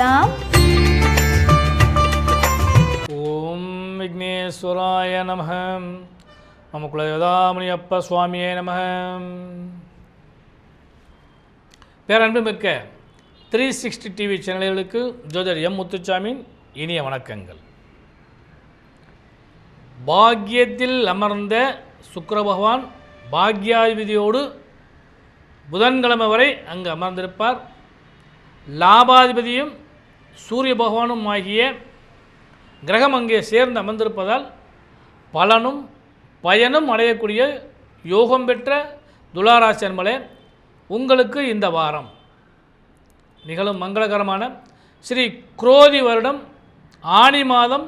பார்க்கலாம். ஓம் விக்னேஸ்வராய நம மம குலயோதாமணி அப்ப சுவாமியே நம பேரன்பு மிக்க த்ரீ சிக்ஸ்டி டிவி சேனல்களுக்கு ஜோதர் எம் முத்துச்சாமியின் இனிய வணக்கங்கள். பாக்கியத்தில் அமர்ந்த சுக்கர பகவான் பாக்யாதிபதியோடு புதன்கிழமை வரை அங்கு அமர்ந்திருப்பார். லாபாதிபதியும் சூரிய பகவானும் ஆகிய கிரகம் அங்கே சேர்ந்து அமர்ந்திருப்பதால் பலனும் பயனும் அடையக்கூடிய யோகம் பெற்ற துளாராசி அன்பளே உங்களுக்கு இந்த வாரம் நிகழும் மங்களகரமான ஸ்ரீ குரோதி வருடம் ஆனி மாதம்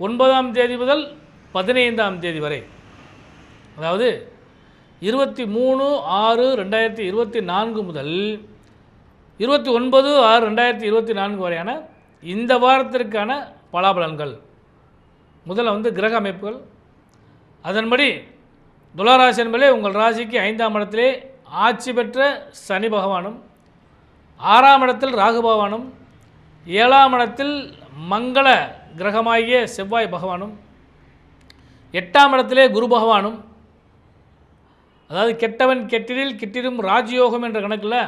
ஒன்பதாம் தேதி முதல் பதினைந்தாம் தேதி வரை. அதாவது இருபத்தி மூணு ஆறு ரெண்டாயிரத்தி இருபத்தி நான்கு முதல் இருபத்தி ஒன்பது ஆறு ரெண்டாயிரத்தி இருபத்தி நான்கு வரையான இந்த வாரத்திற்கான பலாபலன்கள். முதல்ல வந்து கிரக அமைப்புகள். அதன்படி துளாராசி என்பதே உங்கள் ராசிக்கு ஐந்தாம் இடத்திலே ஆட்சி பெற்ற சனி பகவானும் ஆறாம் இடத்தில் ராகு பகவானும் ஏழாம் இடத்தில் மங்கள கிரகமாகிய செவ்வாய் பகவானும் எட்டாம் இடத்திலே குரு பகவானும் அதாவது கெட்டவன் கெட்டிடில் கிட்டிடும் ராஜயோகம் என்ற கணக்கில்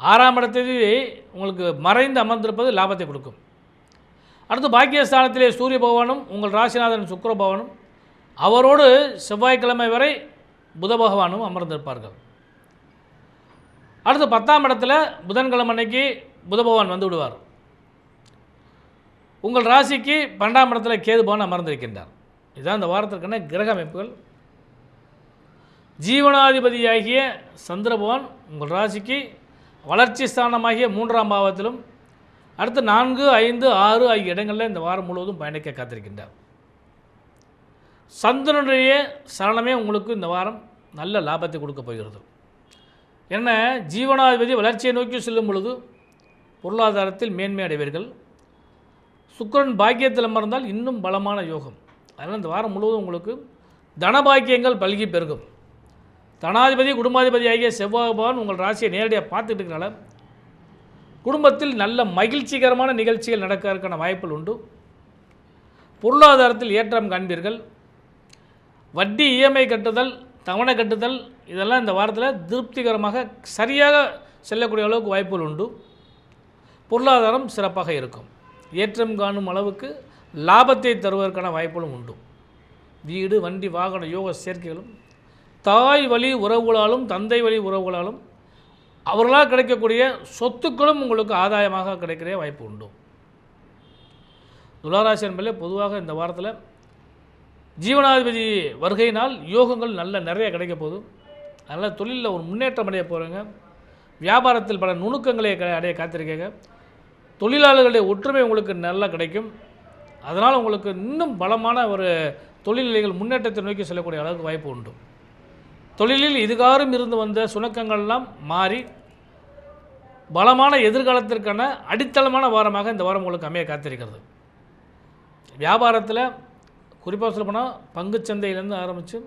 ஆறாம் இடத்தில் உங்களுக்கு மறைந்து அமர்ந்திருப்பது லாபத்தை கொடுக்கும். அடுத்து பாக்கியஸ்தானத்திலே சூரிய பகவானும் உங்கள் ராசிநாதன் சுக்கர பகவானும் அவரோடு செவ்வாய்க்கிழமை வரை புத பகவானும் அமர்ந்திருப்பார்கள். அடுத்து பத்தாம் இடத்துல புதன்கிழமை அன்னைக்கு புத பகவான் வந்து விடுவார். உங்கள் ராசிக்கு பன்னெண்டாம் இடத்துல கேது பகவான் அமர்ந்திருக்கின்றார். இதுதான் இந்த வாரத்திற்கான கிரக அமைப்புகள். ஜீவனாதிபதியாகிய சந்திர பகவான் உங்கள் ராசிக்கு வளர்ச்சி ஸ்தானமாகிய மூன்றாம் பாவத்திலும் அடுத்து நான்கு ஐந்து ஆறு ஆகிய இடங்களில் இந்த வாரம் முழுவதும் பயணிக்க காத்திருக்கின்றார். சந்திரனுடைய சரணமே உங்களுக்கு இந்த வாரம் நல்ல லாபத்தை கொடுக்க போகிறது. என்ன ஜீவனாதிபதி வளர்ச்சியை நோக்கி செல்லும் பொழுது பொருளாதாரத்தில் மேன்மை அடைவீர்கள். சுக்கிரன் பாக்கியத்தில் அமர்ந்தால் இன்னும் பலமான யோகம். அதனால் இந்த வாரம் முழுவதும் உங்களுக்கு தனபாக்கியங்கள் பல்கி பெருகும். தனாதிபதி குடும்பாதிபதி ஆகிய செவ்வாய் பகவான் உங்கள் ராசியை நேரடியாக பார்த்துட்டு இருக்கிறனால குடும்பத்தில் நல்ல மகிழ்ச்சிகரமான நிகழ்ச்சிகள் நடக்கிறதுக்கான வாய்ப்புகள் உண்டு. பொருளாதாரத்தில் ஏற்றம் காண்பீர்கள். வட்டி இஎம்ஐ கட்டுதல் தவணை கட்டுதல் இதெல்லாம் இந்த வாரத்தில் திருப்திகரமாக சரியாக செல்லக்கூடிய அளவுக்கு வாய்ப்புகள் உண்டு. பொருளாதாரம் சிறப்பாக இருக்கும். ஏற்றம் காணும் அளவுக்கு லாபத்தை தருவதற்கான வாய்ப்புகளும் உண்டு. வீடு வண்டி வாகன யோக சேர்க்கைகளும் தாய் வழி உறவுகளாலும் தந்தை வழி உறவுகளாலும் அவர்களால் கிடைக்கக்கூடிய சொத்துக்களும் உங்களுக்கு ஆதாயமாக கிடைக்கிற வாய்ப்பு உண்டு. துளாராசி என்பதிலே பொதுவாக இந்த வாரத்தில் ஜீவனாதிபதி வருகையினால் யோகங்கள் நல்ல நிறைய கிடைக்க போகுது. அதனால் தொழிலில் ஒரு முன்னேற்றம் அடைய போகிறீங்க வியாபாரத்தில் பல நுணுக்கங்களை க- அடைய காத்திருக்கீங்க. தொழிலாளர்களுடைய ஒற்றுமை உங்களுக்கு நல்லா கிடைக்கும். அதனால் உங்களுக்கு இன்னும் பலமான ஒரு தொழில்நிலைகள் முன்னேற்றத்தை நோக்கி செல்லக்கூடிய அளவுக்கு வாய்ப்பு உண்டு. தொழிலில் இதுகாரும் இருந்து வந்த சுணக்கங்கள்லாம் மாறி பலமான எதிர்காலத்திற்கான அடித்தளமான வாரமாக இந்த வாரம் உங்களுக்கு அமைய காத்திருக்கிறது. வியாபாரத்தில் குறிப்பாக சொல்ல போனால் பங்குச்சந்தையிலேருந்து ஆரம்பித்து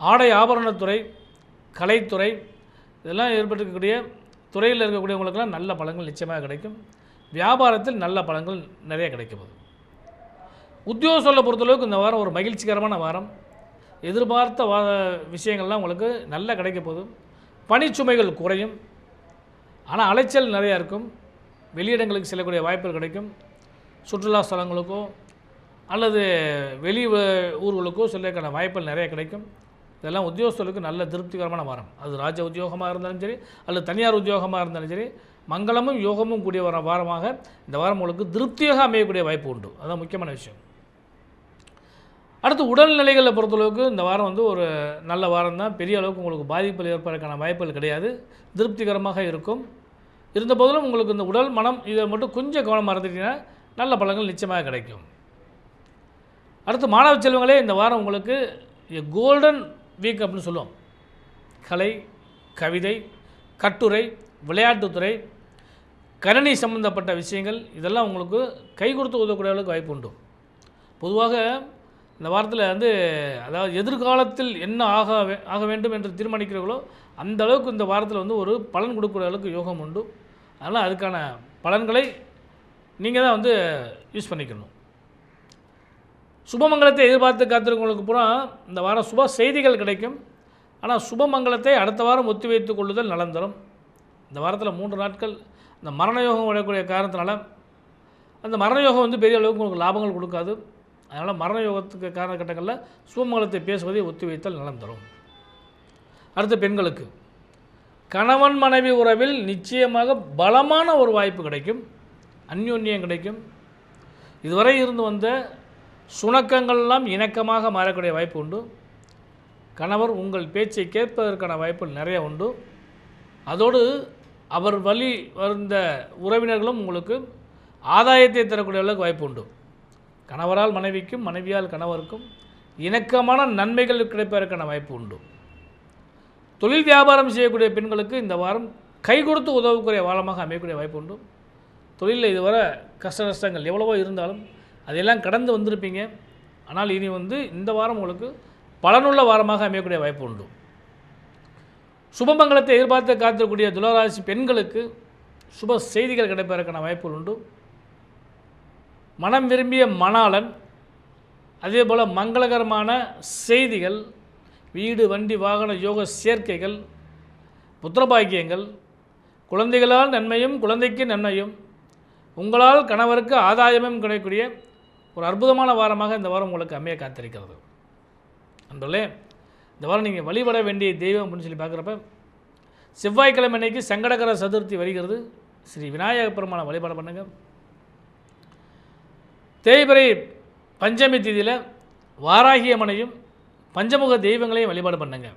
ஆடை ஆபரணத்துறை கலைத்துறை இதெல்லாம் ஏற்பட்டிருக்கக்கூடிய துறையில் இருக்கக்கூடியவங்களுக்கெல்லாம் நல்ல பலன்கள் நிச்சயமாக கிடைக்கும். வியாபாரத்தில் நல்ல பலங்கள் நிறைய கிடைக்க உத்தியோக சொல்ல பொறுத்தளவுக்கு இந்த வாரம் ஒரு மகிழ்ச்சிகரமான வாரம். எதிர்பார்த்த வா விஷயங்கள்லாம் உங்களுக்கு நல்லா கிடைக்க போதும். பணிச்சுமைகள் குறையும். ஆனால் அலைச்சல் நிறையா இருக்கும். வெளியிடங்களுக்கு செல்லக்கூடிய வாய்ப்புகள் கிடைக்கும். சுற்றுலா ஸ்தலங்களுக்கோ அல்லது வெளி ஊர்களுக்கோ செல்லக்கான வாய்ப்புகள் நிறைய கிடைக்கும். இதெல்லாம் உத்தியோகஸ்தர்களுக்கு நல்ல திருப்திகரமான வாரம். அது ராஜ உத்தியோகமாக இருந்தாலும் சரி அல்லது தனியார் உத்தியோகமாக இருந்தாலும் சரி மங்களமும் யோகமும் கூடிய வர வாரமாக இந்த வாரம் உங்களுக்கு திருப்தியாக அமையக்கூடிய வாய்ப்பு உண்டு. அதுதான் முக்கியமான விஷயம். அடுத்து உடல்நிலைகளை பொறுத்தளவுக்கு இந்த வாரம் வந்து ஒரு நல்ல வாரம் தான். பெரிய அளவுக்கு உங்களுக்கு பாதிப்புகள் ஏற்படுறதுக்கான வாய்ப்புகள் கிடையாது. திருப்திகரமாக இருக்கும். இருந்த போதிலும் உங்களுக்கு இந்த உடல் மனம் இதை மட்டும் கொஞ்சம் கவனமாக மறந்துட்டீங்கன்னா நல்ல பலன்கள் நிச்சயமாக கிடைக்கும். அடுத்து மாணவ செல்வங்களே இந்த வாரம் உங்களுக்கு கோல்டன் வீக் அப்படின்னு சொல்லுவோம். கலை கவிதை கட்டுரை விளையாட்டுத்துறை கணினி சம்பந்தப்பட்ட விஷயங்கள் இதெல்லாம் உங்களுக்கு கை கொடுத்து உதவக்கூடிய அளவுக்கு வாய்ப்பு உண்டு. பொதுவாக இந்த வாரத்தில் வந்து அதாவது எதிர்காலத்தில் என்ன ஆக ஆக வேண்டும் என்று தீர்மானிக்கிறீர்களோ அந்த அளவுக்கு இந்த வாரத்தில் வந்து ஒரு பலன் கொடுக்கக்கூடிய அளவுக்கு யோகம் உண்டு. அதனால் அதுக்கான பலன்களை நீங்கள் தான் வந்து யூஸ் பண்ணிக்கணும். சுபமங்கலத்தை எதிர்பார்த்து காத்திருக்கவங்களுக்கு பூரா இந்த வாரம் சுப செய்திகள் கிடைக்கும். ஆனால் சுபமங்கலத்தை அடுத்த வாரம் ஒத்தி வைத்துக் கொள்ளுதல் நலந்தரும் இந்த வாரத்தில் மூன்று நாட்கள் இந்த மரண யோகம் வரக்கூடிய காரணத்தினால அந்த மரண யோகம் வந்து பெரிய அளவுக்கு உங்களுக்கு லாபங்கள் கொடுக்காது. அதனால் மரண யோகத்துக்கு காலகட்டங்களில் சுபமங்கலத்தை பேசுவதை ஒத்தி வைத்தல் நலம் தரும். அடுத்து பெண்களுக்கு கணவன் மனைவி உறவில் நிச்சயமாக பலமான ஒரு வாய்ப்பு கிடைக்கும் அந்யோன்யம் கிடைக்கும். இதுவரை இருந்து வந்த சுணக்கங்கள்லாம் இணக்கமாக மாறக்கூடிய வாய்ப்பு உண்டு. கணவர் உங்கள் பேச்சை கேட்பதற்கான வாய்ப்புகள் நிறைய உண்டு. அதோடு அவர் வழி வந்த உறவினர்களும் உங்களுக்கு ஆதாயத்தை தரக்கூடிய அளவுக்கு வாய்ப்பு உண்டு. கணவரால் மனைவிக்கும் மனைவியால் கணவருக்கும் இணக்கமான நன்மைகள் கிடைப்பதற்கான வாய்ப்பு உண்டு. தொழில் வியாபாரம் செய்யக்கூடிய பெண்களுக்கு இந்த வாரம் கை கொடுத்து உதவக்கூடிய வாரமாக அமையக்கூடிய வாய்ப்பு உண்டு. தொழிலில் இதுவரை கஷ்ட நஷ்டங்கள் எவ்வளவோ இருந்தாலும் அதையெல்லாம் கடந்து வந்திருப்பீங்க. ஆனால் இனி வந்து இந்த வாரம் உங்களுக்கு பலனுள்ள வாரமாக அமையக்கூடிய வாய்ப்பு உண்டு. சுபமங்கலத்தை எதிர்பார்த்து காத்திருக்கக்கூடிய துளராசி பெண்களுக்கு சுப செய்திகள் கிடைப்பதற்கான வாய்ப்புகள் உண்டு. மனம் விரும்பிய மணாளன் அதே போல் மங்களகரமான செய்திகள் வீடு வண்டி வாகன யோக சேர்க்கைகள் புத்திரபாக்கியங்கள் குழந்தைகளால் நன்மையும் குழந்தைக்கு நன்மையும் உங்களால் கணவருக்கு ஆதாயமும் கிடைக்கக்கூடிய ஒரு அற்புதமான வாரமாக இந்த வாரம் உங்களுக்கு அமைய காத்திருக்கிறது. அன்பர்களே இந்த வாரம் நீங்கள் வழிபட வேண்டிய தெய்வம் அப்படின்னு சொல்லி பார்க்குறப்ப செவ்வாய்க்கிழமை அன்னைக்கு சங்கடகர சதுர்த்தி வருகிறது. ஸ்ரீ விநாயக பெருமான வழிபாடு பண்ணுங்கள் தேய்பிரை பஞ்சமி திதியில் வாராகியம்மனையும் பஞ்சமுக தெய்வங்களையும் வழிபாடு பண்ணுங்க.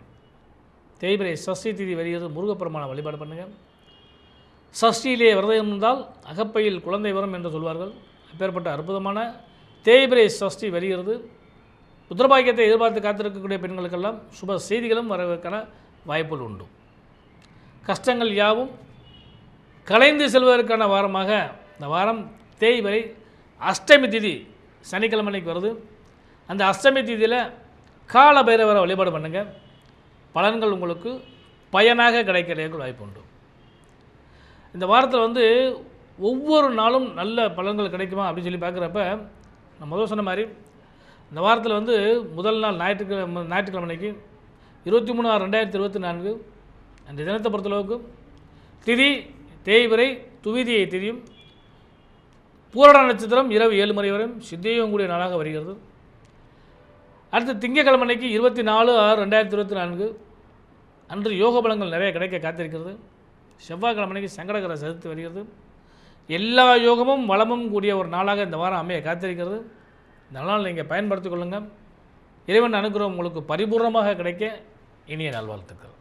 தேய்பிரை சஷ்டி திதி வருகிறது முருகப்பெருமான வழிபாடு பண்ணுங்கள் சஷ்டியிலே விரதம் இருந்தால் அகப்பையில் குழந்தை வரும் என்று சொல்வார்கள். அப்பேற்பட்ட அற்புதமான தேய்பிரை சஷ்டி வருகிறது புத்திரபாக்கியத்தை எதிர்பார்த்து காத்திருக்கக்கூடிய பெண்களுக்கெல்லாம் சுப செய்திகளும் வரவதற்கான வாய்ப்புகள் உண்டு. கஷ்டங்கள் யாவும் கலைந்து செல்வதற்கான வாரமாக இந்த வாரம் தேய்வரை அஷ்டமி திதி சனிக்கிழமை வருது. அந்த அஷ்டமி திதியில் கால பைரவரை வழிபாடு பண்ணுங்கள் பலன்கள் உங்களுக்கு பயனாக கிடைக்கிறதுக்கு வாய்ப்பு உண்டு. இந்த வாரத்தில் வந்து ஒவ்வொரு நாளும் நல்ல பலன்கள் கிடைக்குமா அப்படின்னு சொல்லி பார்க்குறப்ப நான் முதல் சொன்ன மாதிரி இந்த வாரத்தில் வந்து முதல் நாள் ஞாயிற்றுக்கிழமை ஞாயிற்றுக்கிழமை இருபத்தி மூணு ஆறு ரெண்டாயிரத்தி இருபத்தி நான்கு அந்த தினத்தை பொறுத்தளவுக்கு திதி தேய்விரை துவிதியை திதியும் பூரண நட்சத்திரம் இரவு ஏழு மணி வரையும் சித்தியும் கூடிய நாளாக வருகிறது. அடுத்து திங்கக்கிழமை அன்னைக்கு இருபத்தி நாலு ஆறு ரெண்டாயிரத்தி இருபத்தி நான்கு அன்று யோக பலங்கள் நிறைய கிடைக்க காத்திருக்கிறது. செவ்வாய்க்கிழமை அன்னைக்கு சங்கடகர சதுர்த்தி வருகிறது. எல்லா யோகமும் வளமும் கூடிய ஒரு நாளாக இந்த வாரம் அமைய காத்திருக்கிறது. இந்த நீங்கள் பயன்படுத்திக் கொள்ளுங்கள் இறைவன் அனுகிரகம் உங்களுக்கு பரிபூர்ணமாக கிடைக்க இனிய நல்வாழ்த்துக்கள்.